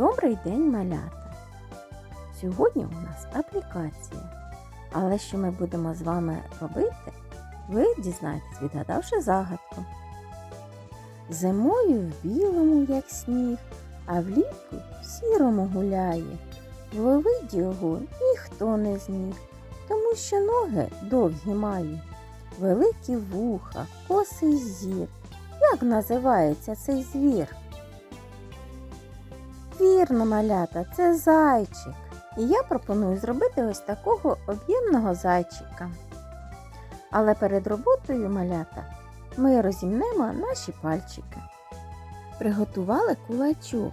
Добрий день, малята! Сьогодні у нас аплікація. Але що ми будемо з вами робити, ви дізнаєтесь, відгадавши загадку. Зимою в білому, як сніг, а влітку в сірому гуляє. Вловить його ніхто не зміг, тому що ноги довгі має, великі вуха, косий зір. Як називається цей звір? Вірно, малята, це зайчик. І я пропоную зробити ось такого об'ємного зайчика. Але перед роботою малята ми розімнемо наші пальчики. Приготували кулачок.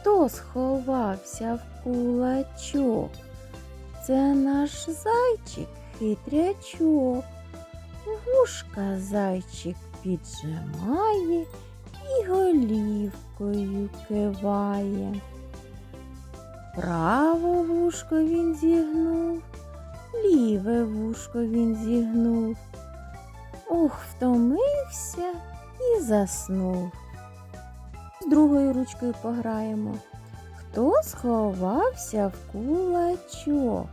Хто сховався в кулачок? Це наш зайчик хитрячок. Вушка зайчик піджимає голівкою киває. Праве вушко він зігнув, ліве вушко він зігнув. Ох, втомився і заснув. З другою ручкою пограємо. Хто сховався в кулачок?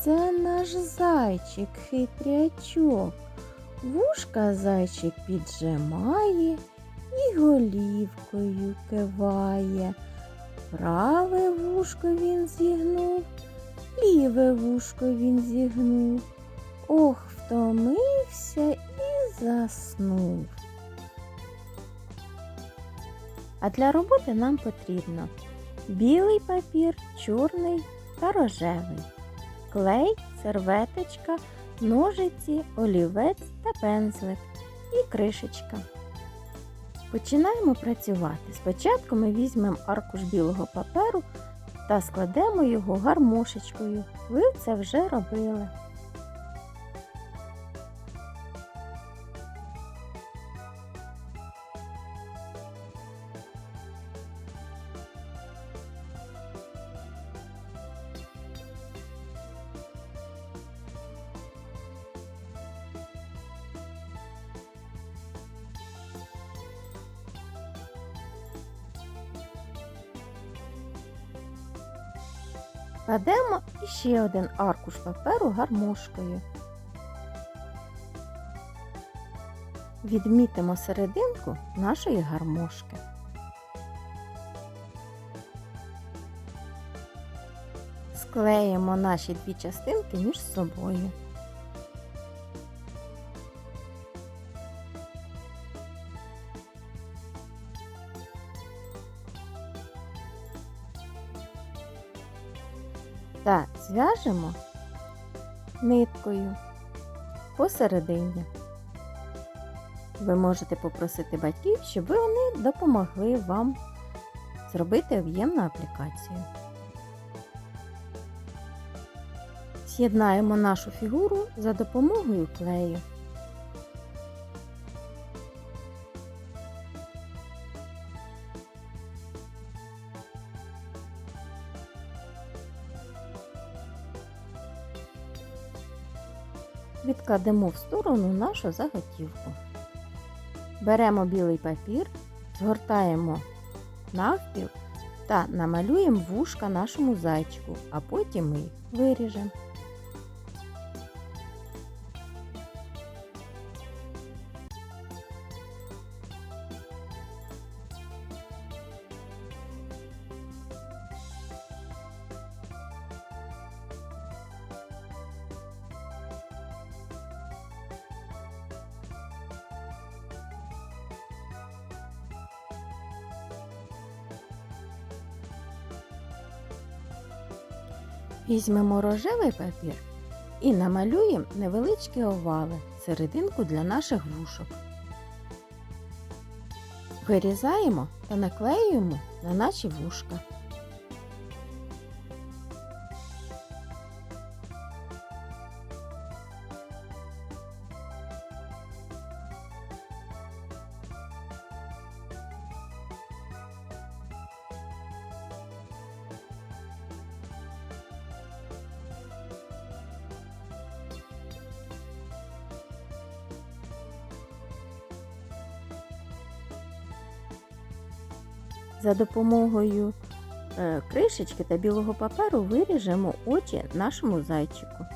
Це наш зайчик хитрячок. Вушка зайчик піджимає і голівкою киває. Праве вушко він зігнув, ліве вушко він зігнув. Ох, втомився і заснув. А для роботи нам потрібно білий папір, чорний та рожевий, клей, серветочка, ножиці, олівець та пензлик і кришечка. Починаємо працювати. Спочатку ми візьмемо аркуш білого паперу та складемо його гармошечкою. Ви це вже робили. Кладемо іще один аркуш паперу гармошкою. Відмітимо серединку нашої гармошки. Склеїмо наші дві частинки між собою. Та зв'яжемо ниткою посередині. Ви можете попросити батьків, щоб вони допомогли вам зробити об'ємну аплікацію. З'єднаємо нашу фігуру за допомогою клею. Відкладемо в сторону нашу заготівку. Беремо білий папір, згортаємо навпіл та намалюємо вушка нашому зайчику, а потім ми їх виріжемо. Візьмемо рожевий папір і намалюємо невеличкі овали, серединку для наших вушок. Вирізаємо та наклеюємо на наші вушка. За допомогою е, кришечки та білого паперу виріжемо очі нашому зайчику.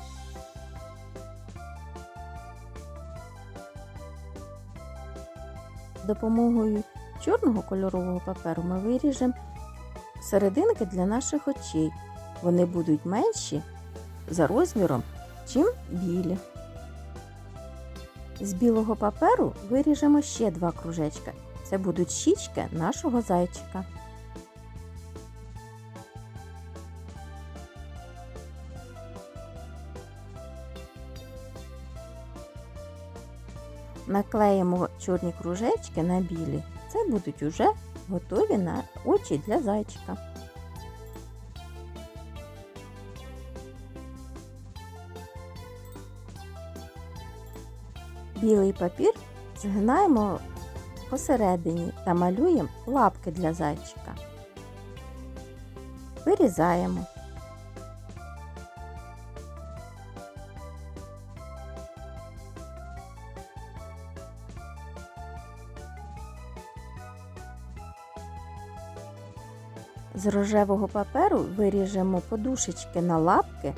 За допомогою чорного кольорового паперу ми виріжемо серединки для наших очей. Вони будуть менші за розміром, чим білі. З білого паперу виріжемо ще два кружечка. Це будуть щічки нашого зайчика. Наклеїмо чорні кружечки на білі. Це будуть уже готові на очі для зайчика. Білий папір згинаємо посередині та малюємо лапки для зайчика. Вирізаємо. З рожевого паперу виріжемо подушечки на лапки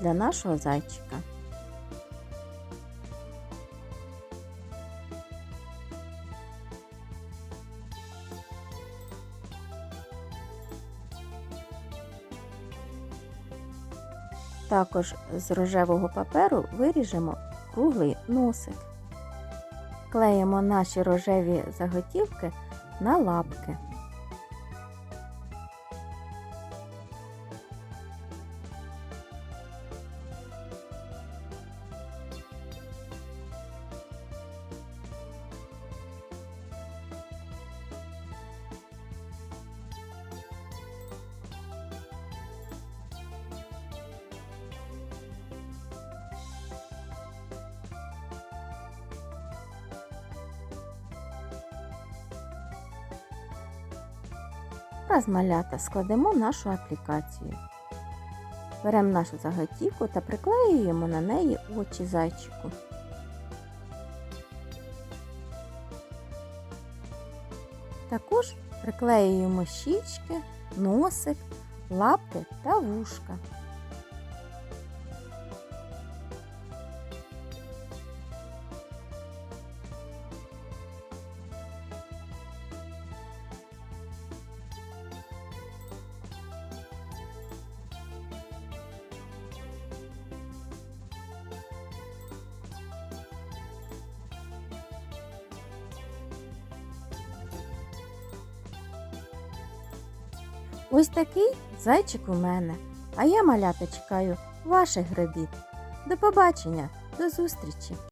для нашого зайчика. Також з рожевого паперу виріжемо круглий носик. Клеїмо наші рожеві заготівки на лапки. Раз малята складемо нашу аплікацію. Беремо нашу заготівку та приклеюємо на неї очі зайчику. Також приклеюємо щічки, носик, лапки та вушка. Ось такий зайчик у мене. А я малята чекаю ваших робіт. До побачення, до зустрічі!